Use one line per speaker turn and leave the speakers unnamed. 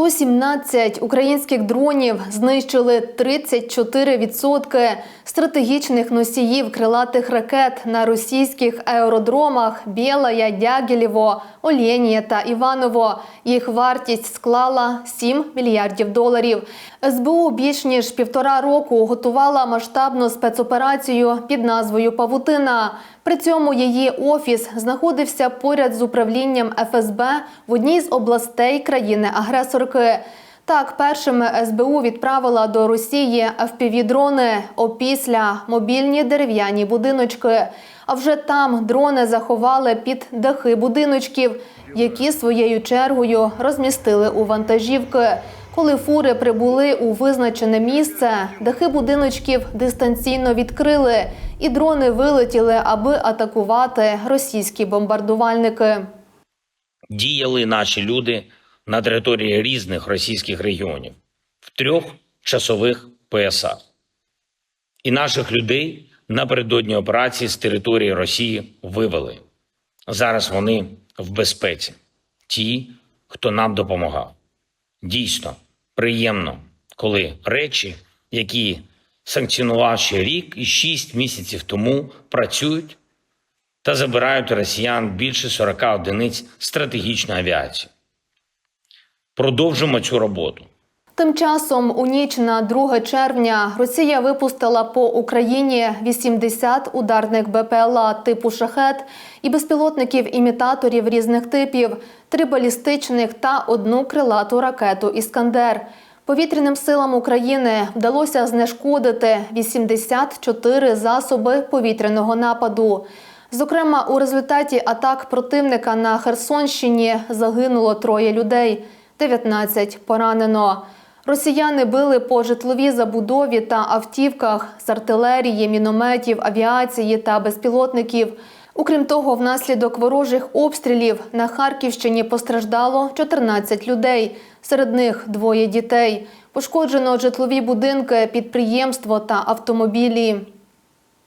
117 українських дронів знищили 34% стратегічних носіїв крилатих ракет на російських аеродромах Білая, Дягілєво, Олєнія та Іваново. Їх вартість склала 7 мільярдів доларів. СБУ більш ніж півтора року готувала масштабну спецоперацію під назвою Павутина. При цьому її офіс знаходився поряд з управлінням ФСБ в одній з областей країни-агресорки. Так, першими СБУ відправила до Росії FPV-дрони, опісля мобільні дерев'яні будиночки. А вже там дрони заховали під дахи будиночків, які своєю чергою розмістили у вантажівки. Коли фури прибули у визначене місце, дахи будиночків дистанційно відкрили, і дрони вилетіли, аби атакувати російські бомбардувальники.
діяли наші люди на території різних російських регіонів в трьох часових поясах. І наших людей напередодні операції з території Росії вивели. Зараз вони в безпеці. Ті, хто нам допомагав. Дійсно приємно, коли речі, які санкціонував ще рік і шість місяців тому, працюють та забирають у росіян більше 40 одиниць стратегічної авіації. Продовжимо цю роботу.
Тим часом у ніч на 2 червня Росія випустила по Україні 80 ударних БПЛА типу шахет і безпілотників-імітаторів різних типів, три балістичних та одну крилату ракету Іскандер. Повітряним силам України вдалося знешкодити 84 засоби повітряного нападу. Зокрема, у результаті атак противника на Херсонщині загинуло троє людей, 19 поранено. Росіяни били по житловій забудові та автівках з артилерії, мінометів, авіації та безпілотників. Окрім того, внаслідок ворожих обстрілів на Харківщині постраждало 14 людей, серед них двоє дітей. Пошкоджено житлові будинки, підприємство та автомобілі.